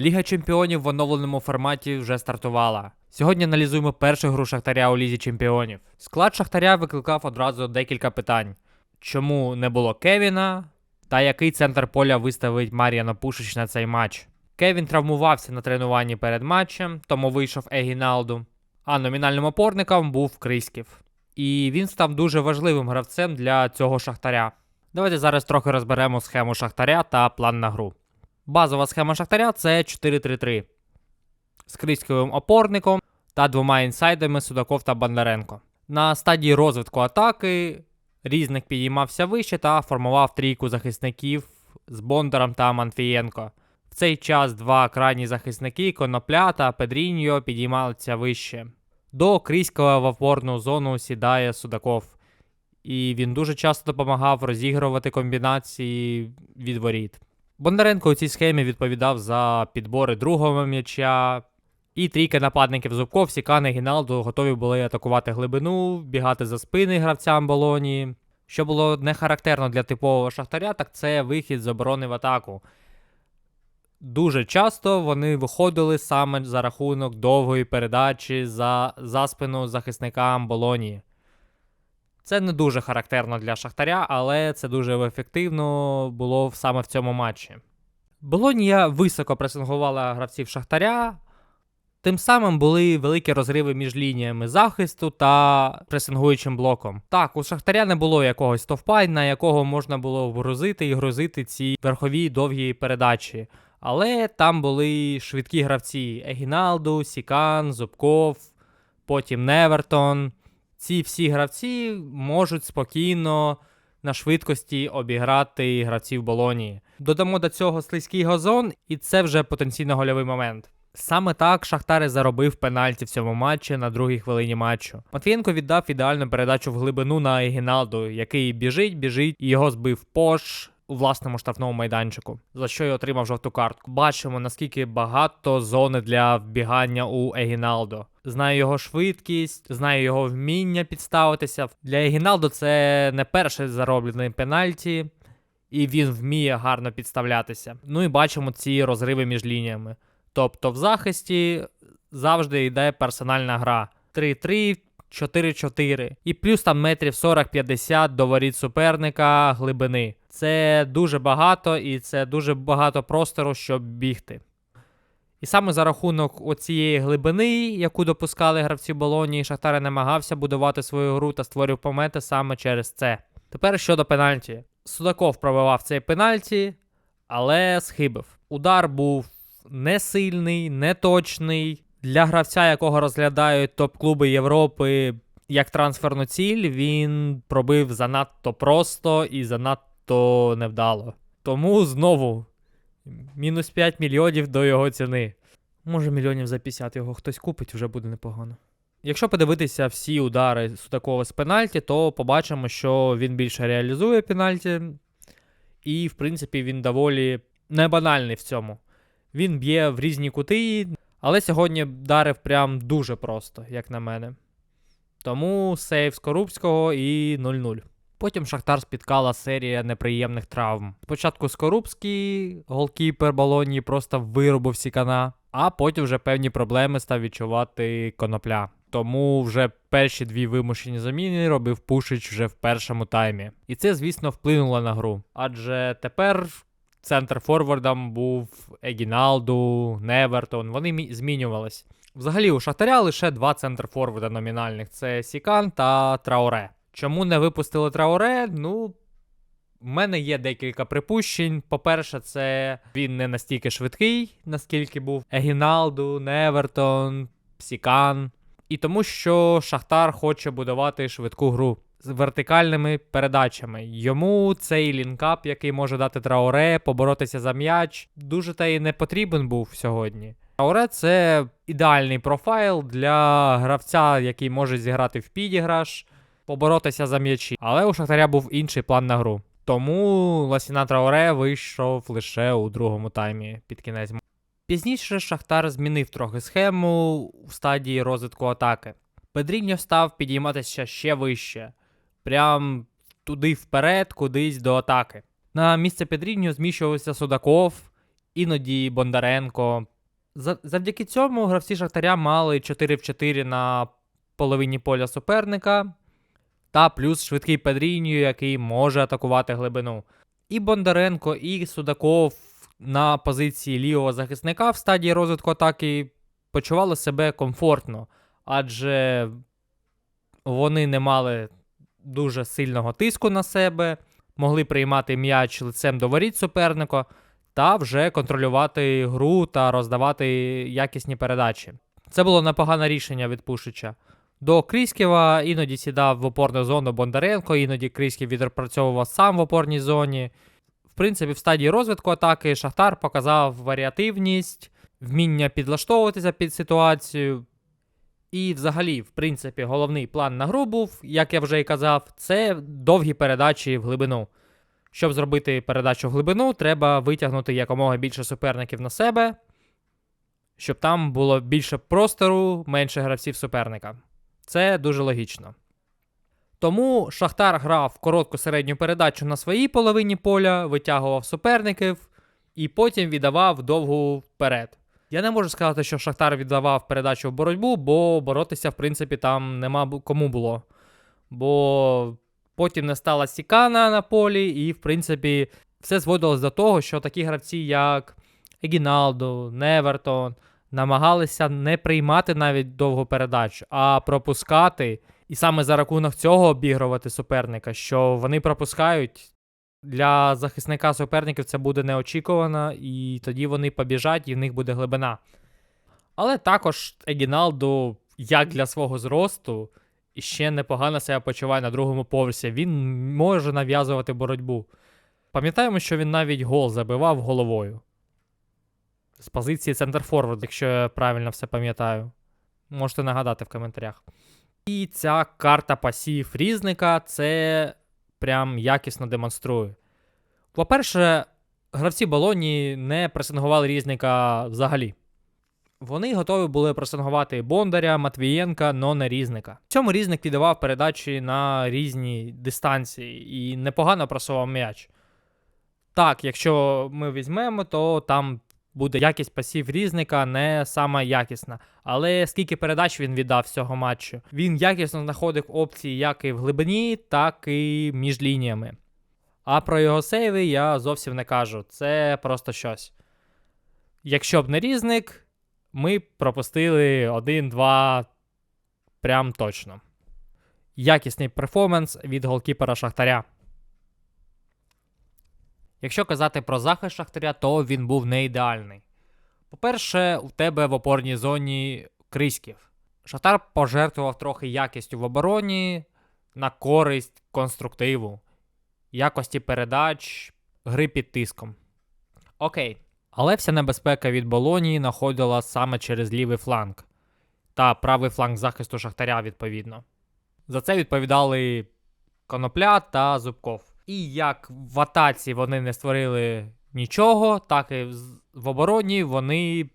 Ліга чемпіонів в оновленому форматі вже стартувала. Сьогодні аналізуємо першу гру Шахтаря у Лізі Чемпіонів. Склад Шахтаря викликав одразу декілька питань: чому не було Кевіна? Та який центр поля виставить Мар'яно Пушич на цей матч? Кевін травмувався на тренуванні перед матчем, тому вийшов Егіналду. А номінальним опорником був Криськів. І він став дуже важливим гравцем для цього Шахтаря. Давайте зараз трохи розберемо схему Шахтаря та план на гру. Базова схема Шахтаря це 4-3-3 з Криськовим опорником та двома інсайдами Судаков та Бондаренко. На стадії розвитку атаки різник підіймався вище та формував трійку захисників з Бондаром та Манфієнко. В цей час два крайні захисники Конопля та Педріньо підіймалися вище. До Кріського в опорну зону сідає Судаков, і він дуже часто допомагав розігрувати комбінації від воріт. Бондаренко у цій схемі відповідав за підбори другого м'яча, і трійка нападників Зубков, Сікан і Гіналду готові були атакувати глибину, бігати за спини гравцям Болонії. Що було не характерно для типового шахтаря, так це вихід з оборони в атаку. Дуже часто вони виходили саме за рахунок довгої передачі за, за спину захисникам Болонії. Це не дуже характерно для Шахтаря, але це дуже ефективно було саме в цьому матчі. Болонія високо пресингувала гравців Шахтаря, тим самим були великі розриви між лініями захисту та пресингуючим блоком. Так, у Шахтаря не було якогось стовпа, на якого можна було вгрузити і грузити ці верхові довгі передачі. Але там були швидкі гравці: Егіналду, Сікан, Зубков, потім Невертон. Ці всі гравці можуть спокійно на швидкості обіграти гравців Болонії. Додамо до цього слизький газон, і це вже потенційно гольовий момент. Саме так Шахтар заробив пенальті в цьому матчі на другій хвилині матчу. Матвієнко віддав ідеальну передачу в глибину на Егіналду, який біжить, біжить, і його збив Пош у власному штрафному майданчику, за що й отримав жовту картку. Бачимо, наскільки багато зони для вбігання у Егіналдо. Знаю його швидкість, знаю його вміння підставитися. Для Егіналдо це не перший зароблений пенальті, і він вміє гарно підставлятися. Ну і бачимо ці розриви між лініями. Тобто в захисті завжди йде персональна гра. 3-3, 4-4. І плюс там метрів 40-50 до воріт суперника глибини. Це дуже багато і це дуже багато простору, щоб бігти. І саме за рахунок оцієї глибини, яку допускали гравці Болонії, Шахтар намагався будувати свою гру та створював помети саме через це. Тепер щодо пенальті. Судаков пробивав цей пенальті, але схибив. Удар був не сильний, не точний. Для гравця, якого розглядають топ-клуби Європи як трансферну ціль, він пробив занадто просто і занадто невдало. Тому знову мінус 5 мільйонів до його ціни. Може, мільйонів за 50 його хтось купить, вже буде непогано. Якщо подивитися всі удари Судакова з пенальті, то побачимо, що він більше реалізує пенальті, і, в принципі, він доволі небанальний в цьому. Він б'є в різні кути, але сьогодні вдарив прям дуже просто, як на мене. Тому сейв з Корубського і 0-0. Потім Шахтар спіткала серія неприємних травм. Спочатку Скорубський, голкіпер Болонії, просто вирубив Сікана, а потім вже певні проблеми став відчувати конопля. Тому вже перші дві вимушені заміни робив Пушич вже в першому таймі. І це, звісно, вплинуло на гру. Адже тепер центр форвардом був Егіналду, Невертон. Вони мі- змінювались. Взагалі, у Шахтаря лише два центр форварда номінальних: це Сікан та Трауре. Чому не випустили Трауре? Ну. В мене є декілька припущень. По-перше, це він не настільки швидкий, наскільки був Егіналду, Невертон, Сікан. І тому, що Шахтар хоче будувати швидку гру з вертикальними передачами. Йому цей лінкап, який може дати Трауре, поборотися за м'яч, дуже та й не потрібен був сьогодні. Трауре це ідеальний профайл для гравця, який може зіграти в підіграш, поборотися за м'ячі. Але у Шахтаря був інший план на гру. Тому Ласіна Трауре вийшов лише у другому таймі під кінець. Пізніше Шахтар змінив трохи схему у стадії розвитку атаки. Педріньо став підійматися ще вище, прям туди вперед, кудись до атаки. На місце Педріньо зміщувався Судаков, іноді Бондаренко. За- Завдяки цьому гравці Шахтаря мали 4 в 4 на половині поля суперника, та плюс швидкий Педріньо, який може атакувати глибину. І Бондаренко, і Судаков на позиції лівого захисника в стадії розвитку атаки почували себе комфортно, адже вони не мали дуже сильного тиску на себе, могли приймати м'яч лицем до воріт суперника та вже контролювати гру та роздавати якісні передачі. Це було непогане рішення від Пушича. До Кріскєва іноді сідав в опорну зону Бондаренко, іноді Крісків відпрацьовував сам в опорній зоні. В принципі, в стадії розвитку атаки Шахтар показав варіативність, вміння підлаштовуватися під ситуацію. І, взагалі, в принципі, головний план на гру був, як я вже і казав, це довгі передачі в глибину. Щоб зробити передачу в глибину, треба витягнути якомога більше суперників на себе, щоб там було більше простору, менше гравців суперника. Це дуже логічно. Тому Шахтар грав коротку середню передачу на своїй половині поля, витягував суперників і потім віддавав довгу вперед. Я не можу сказати, що Шахтар віддавав передачу в боротьбу, бо боротися, в принципі, там нема кому було. Бо потім не стала Сікана на полі, і, в принципі, все зводилось до того, що такі гравці, як Егіналду, Невертон, намагалися не приймати навіть довгу передачу, а пропускати. І саме за рахунок цього обігрувати суперника, що вони пропускають. Для захисника суперників це буде неочікувано, і тоді вони побіжать, і в них буде глибина. Але також Егіналду, як для свого зросту, ще непогано себе почуває на другому поверсі. Він може нав'язувати боротьбу. Пам'ятаємо, що він навіть гол забивав головою. З позиції центрфорвард, якщо я правильно все пам'ятаю. Можете нагадати в коментарях. І ця карта пасів різника це прям якісно демонструє. По-перше, гравці Болоні не пресингували різника взагалі. Вони готові були пресингувати Бондаря, Матвієнка, но не різника. В цьому різник віддавав передачі на різні дистанції і непогано просував м'яч. Так, якщо ми візьмемо, то там буде якість пасів різника не сама якісна. Але скільки передач він віддав цього матчу? Він якісно знаходив опції як і в глибині, так і між лініями. А про його сейви я зовсім не кажу. Це просто щось. Якщо б не різник, ми пропустили 1-2 прям точно. Якісний перформанс від голкіпера Шахтаря. Якщо казати про захист Шахтаря, то він був не ідеальний. По-перше, у тебе в опорній зоні Криськів. Шахтар пожертвував трохи якістю в обороні на користь конструктиву, якості передач, гри під тиском. Окей. Але вся небезпека від Болонії знаходила саме через лівий фланг та правий фланг захисту Шахтаря, відповідно. За це відповідали Конопля та Зубков. І як в атаці вони не створили нічого, так і в обороні вони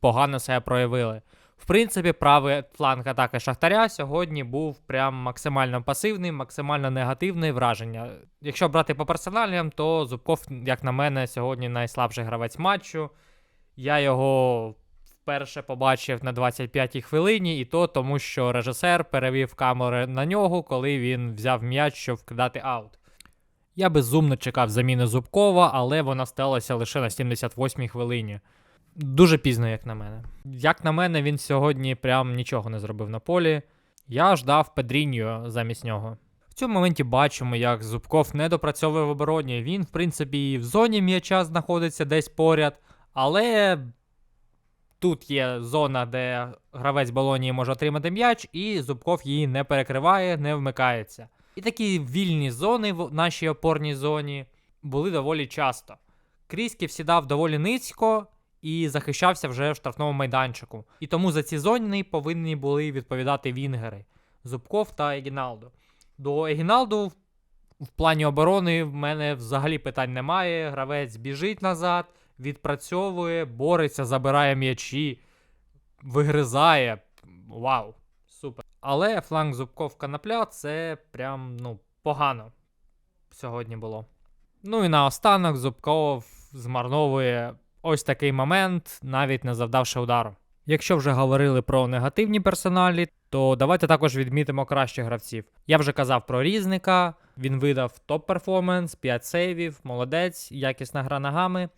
погано себе проявили. В принципі, правий фланг атаки Шахтаря сьогодні був прям максимально пасивний, максимально негативне враження. Якщо брати по персоналіям, то Зубков, як на мене, сьогодні найслабший гравець матчу. Я його вперше побачив на 25-й хвилині, і то тому, що режисер перевів камери на нього, коли він взяв м'яч, щоб вкидати аут. Я безумно чекав заміни Зубкова, але вона сталася лише на 78-й хвилині. Дуже пізно, як на мене. Як на мене, він сьогодні прям нічого не зробив на полі. Я ждав Педріньо замість нього. В цьому моменті бачимо, як Зубков не допрацьовує в обороні. Він, в принципі, і в зоні м'яча знаходиться десь поряд, але тут є зона, де гравець Болонії може отримати м'яч, і Зубков її не перекриває, не вмикається. І такі вільні зони в нашій опорній зоні були доволі часто. Крісків сідав доволі низько і захищався вже в штрафному майданчику. І тому за ці зони повинні були відповідати вінгери Зубков та Егіналдо. До Егіналду в плані оборони в мене взагалі питань немає. Гравець біжить назад, відпрацьовує, бореться, забирає м'ячі, вигризає. Вау, супер. Але фланг Зубков Канапля це прям ну, погано сьогодні було. Ну і наостанок Зубков змарновує ось такий момент, навіть не завдавши удару. Якщо вже говорили про негативні персоналі, то давайте також відмітимо кращих гравців. Я вже казав про різника, він видав топ-перформанс, 5 сейвів, молодець, якісна гра ногами.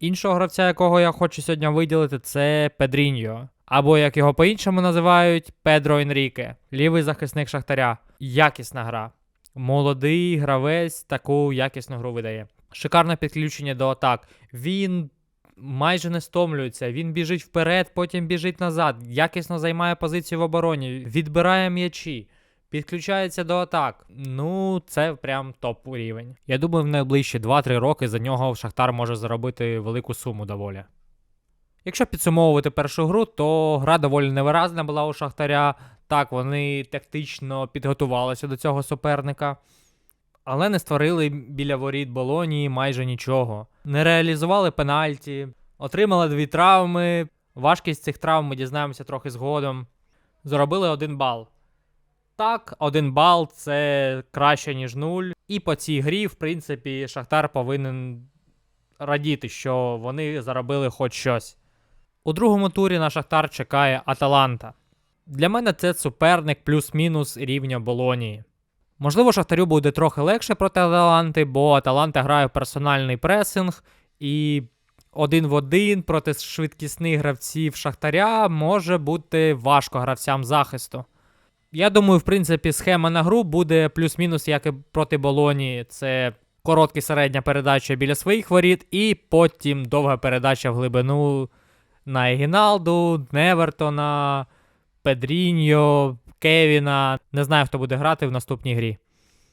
Іншого гравця, якого я хочу сьогодні виділити, це Педріньо. Або, як його по-іншому називають, Педро Енріке, лівий захисник Шахтаря. Якісна гра. Молодий гравець таку якісну гру видає. Шикарне підключення до атак. Він майже не стомлюється. Він біжить вперед, потім біжить назад. Якісно займає позицію в обороні, відбирає м'ячі, підключається до атак. Ну, це прям топ рівень. Я думаю, в найближчі 2-3 роки за нього Шахтар може заробити велику суму доволі. Якщо підсумовувати першу гру, то гра доволі невиразна була у Шахтаря. Так, вони тактично підготувалися до цього суперника, але не створили біля воріт Болонії майже нічого. Не реалізували пенальті, отримали дві травми. Важкість цих травм ми дізнаємося трохи згодом. Заробили один бал. Так, один бал це краще, ніж нуль. І по цій грі, в принципі, Шахтар повинен радіти, що вони заробили хоч щось. У другому турі на Шахтар чекає Аталанта. Для мене це суперник плюс-мінус рівня Болонії. Можливо, Шахтарю буде трохи легше проти Аталанти, бо Аталанта грає в персональний пресинг, і один в один проти швидкісних гравців Шахтаря може бути важко гравцям захисту. Я думаю, в принципі, схема на гру буде плюс-мінус, як і проти Болонії. Це коротка середня передача біля своїх воріт, і потім довга передача в глибину на Егіналду, Невертона, Педріньо, Кевіна. Не знаю, хто буде грати в наступній грі.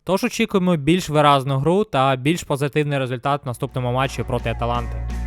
Тож очікуємо більш виразну гру та більш позитивний результат в наступному матчі проти Аталанти.